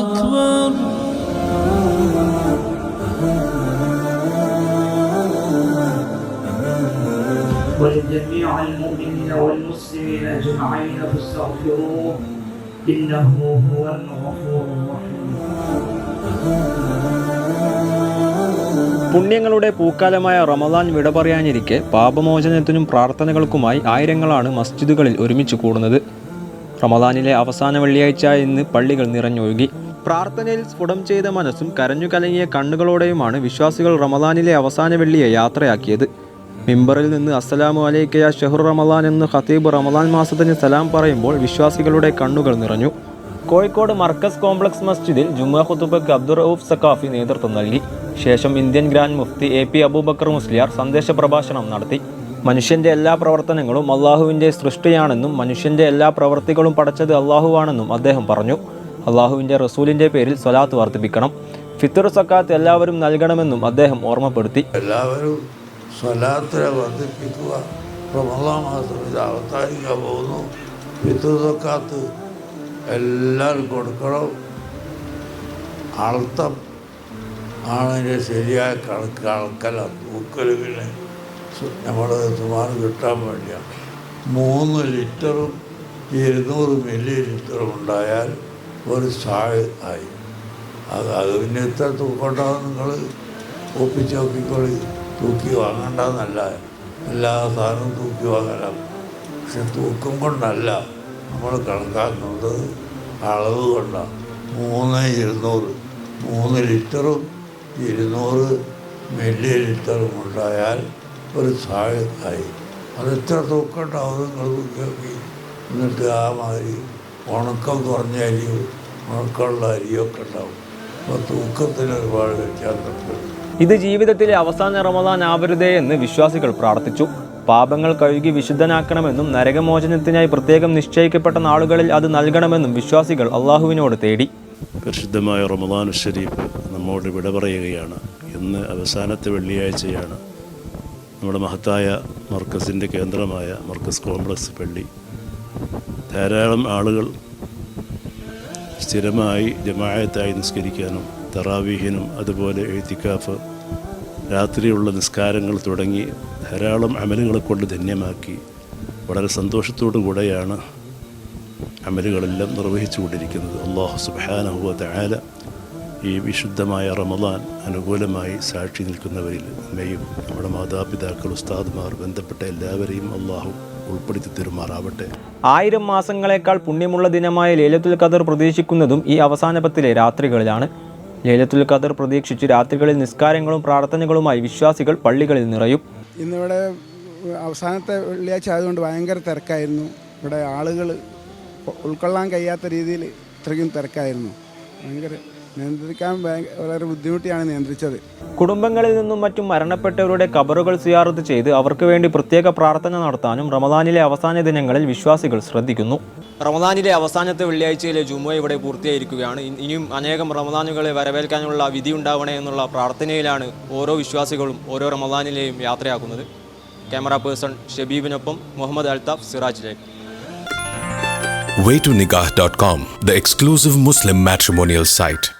أكبر ولجميع المؤمنين والمسلمين أجمعين فاستغفروه إنه هو الغفور الرحيم. പുണ്യങ്ങളുടെ പൂക്കാലമായ റമദാൻ വിട പറയാനിരിക്കെ പാപമോചനത്തിനും പ്രാർത്ഥനകൾക്കുമായി ആയിരങ്ങളാണ് മസ്ജിദുകളിൽ ഒരുമിച്ച് കൂടുന്നത്. റമദാനിലെ അവസാന വെള്ളിയാഴ്ച ഇന്ന് പള്ളികൾ നിറഞ്ഞൊഴുകി. പ്രാർത്ഥനയിൽ സ്ഫുടം ചെയ്ത മനസ്സും കരഞ്ഞു കലങ്ങിയ കണ്ണുകളോടെയുമാണ് വിശ്വാസികൾ റമദാനിലെ അവസാന വെള്ളിയെ യാത്രയാക്കിയത്. മിമ്പറിൽ നിന്ന് അസ്സലാമു അലൈക്കയ ഷെഹുർ റമദാൻ എന്ന് ഖത്തീബ് റമദാൻ മാസത്തിന് സലാം പറയുമ്പോൾ വിശ്വാസികളുടെ കണ്ണുകൾ നിറഞ്ഞു. കോഴിക്കോട് മർക്കസ് കോംപ്ലക്സ് മസ്ജിദിൽ ജുമാ ഖുത്തുബക്ക് അബ്ദുൾ റൌഫ് സക്കാഫി നേതൃത്വം നൽകി. ശേഷം Indian grand Mufti A P Abubakar Musliyar സന്ദേശ പ്രഭാഷണം നടത്തി. മനുഷ്യന്റെ എല്ലാ പ്രവർത്തനങ്ങളും അള്ളാഹുവിന്റെ സൃഷ്ടിയാണെന്നും മനുഷ്യന്റെ എല്ലാ പ്രവർത്തികളും പടച്ചത് അള്ളാഹുവാണെന്നും അദ്ദേഹം പറഞ്ഞു. അള്ളാഹുവിന്റെ റസൂലിന്റെ പേരിൽ സ്വലാത്ത് വർദ്ധിപ്പിക്കണം. ഫിത്തർ സക്കാത്ത് എല്ലാവരും നൽകണമെന്നും അദ്ദേഹം ഓർമ്മപ്പെടുത്തി. എല്ലാവരും സ്വലാത്തിനെ വർദ്ധിപ്പിക്കുക അവസാനിക്കാൻ പോകുന്നു. സക്കാത്ത് എല്ലാവരും കൊടുക്കണം. അർത്ഥം ആണിന്റെ ശരിയായ കണക്ക്. അളക്കല തൂക്കൽ പിന്നെ നമ്മൾ സുമാർ കിട്ടാൻ വേണ്ടിയാണ് മൂന്ന് ലിറ്ററും ഇരുന്നൂറ് മില്ലി ലിറ്ററും ഉണ്ടായാൽ ഒരു സാഴ് ആയി. അത് അത് പിന്നെ ഇത്ര തൂക്കണ്ടാവും നിങ്ങൾ ഒപ്പിച്ച് നോക്കിക്കോളി തൂക്കി വാങ്ങണ്ടെന്നല്ല എല്ലാ സാധനവും തൂക്കി വാങ്ങലാം പക്ഷെ തൂക്കം കൊണ്ടല്ല നമ്മൾ കണക്കാക്കുന്നത് അളവ് കൊണ്ടാണ് മൂന്ന് ഇരുന്നൂറ്. മൂന്ന് ലിറ്ററും ഇരുന്നൂറ് മില്ലി ലിറ്ററും ഉണ്ടായാൽ ഒരു സഹായത്തായി അത് എത്ര തൂക്കം ഉണ്ടാവും നിങ്ങൾ നോക്കി എന്നിട്ട് ആ മാതിരി ഉണക്കം കുറഞ്ഞ അരിയും ഉണക്കമുള്ള അരിയൊക്കെ ഉണ്ടാവും. അപ്പോൾ തൂക്കത്തിന് ഒരുപാട് വ്യത്യാസമുണ്ട്. ഇത് ജീവിതത്തിലെ അവസാന റമദാൻ ആവരുതേ എന്ന് വിശ്വാസികൾ പ്രാർത്ഥിച്ചു. പാപങ്ങൾ കഴുകി വിശുദ്ധനാക്കണമെന്നും നരകമോചനത്തിനായി പ്രത്യേകം നിശ്ചയിക്കപ്പെട്ട നാളുകളിൽ അത് നൽകണമെന്നും വിശ്വാസികൾ അള്ളാഹുവിനോട് തേടി. പരിശുദ്ധമായ റമദാൻ ഷരീഫ് നമ്മോട് വിട പറയുകയാണ്. ഇന്ന് അവസാനത്തെ വെള്ളിയാഴ്ചയാണ്. നമ്മുടെ മഹത്തായ മർക്കസിന്റെ കേന്ദ്രമായ മർക്കസ് കോംപ്ലക്സ് പള്ളി. ധാരാളം ആളുകൾ സ്ഥിരമായി ജമായത്തായി നിസ്കരിക്കാനും തറാവീഹിനും അതുപോലെ എഴുത്തിക്കാഫ് രാത്രിയുള്ള നിസ്കാരങ്ങൾ തുടങ്ങി ധാരാളം അമലുകളെ കൊണ്ട് ധന്യമാക്കി. വളരെ സന്തോഷത്തോടു കൂടെയാണ് അമലുകളെല്ലാം നിർവഹിച്ചു കൊണ്ടിരിക്കുന്നത്. അള്ളാഹു സുബാനഹുവ തആല ഈ വിശുദ്ധമായ റമദാൻ അനുകൂലമായി സാക്ഷി നിൽക്കുന്നവരിൽ അമ്മയും നമ്മുടെ മാതാപിതാക്കൾ ഉസ്താദ്മാർ ബന്ധപ്പെട്ട എല്ലാവരെയും അള്ളാഹു ഉൾപ്പെടുത്തി തരുമാറാവട്ടെ. ആയിരം മാസങ്ങളെക്കാൾ പുണ്യമുള്ള ദിനമായ ലേലത്തുൽ ഖദർ പ്രതീക്ഷിക്കുന്നതും ഈ അവസാന പത്തിലെ രാത്രികളിലാണ്. ലേലത്തുൽ ഖദർ പ്രതീക്ഷിച്ച് രാത്രികളിൽ നിസ്കാരങ്ങളും പ്രാർത്ഥനകളുമായി വിശ്വാസികൾ പള്ളികളിൽ നിറയും. ഇന്നിവിടെ അവസാനത്തെ വെള്ളിയാഴ്ച ആയതുകൊണ്ട് ഭയങ്കര തിരക്കായിരുന്നു. ഇവിടെ ആളുകൾ ഉൾക്കൊള്ളാൻ കഴിയാത്ത രീതിയിൽ ഇത്രയും തിരക്കായിരുന്നു. ഭയങ്കര നിയന്ത്രിക്കാൻ വളരെ ബുദ്ധിമുട്ടിയാണ് നിയന്ത്രിച്ചത്. കുടുംബങ്ങളിൽ നിന്നും മറ്റും മരണപ്പെട്ടവരുടെ കബറുകൾ സിയാറത്ത് ചെയ്ത് അവർക്ക് വേണ്ടി പ്രത്യേക പ്രാർത്ഥന നടത്താനും റമദാനിലെ അവസാന ദിനങ്ങളിൽ വിശ്വാസികൾ ശ്രദ്ധിക്കുന്നു. റമദാനിലെ അവസാനത്തെ വെള്ളിയാഴ്ചയിലെ ജുമുഅ ഇവിടെ പൂർത്തിയായിരിക്കുകയാണ്. ഇനിയും അനേകം റമദാനുകളെ വരവേൽക്കാനുള്ള വിധി ഉണ്ടാവണേ എന്നുള്ള പ്രാർത്ഥനയിലാണ് ഓരോ വിശ്വാസികളും ഓരോ റമദാനിലെയും യാത്രയാക്കുന്നത്. ക്യാമറ പേഴ്സൺ ഷബീബിനൊപ്പം മുഹമ്മദ് അൽതാഫ് സിറാജ് ലേക്ക് Nikah.com, the exclusive Muslim matrimonial site.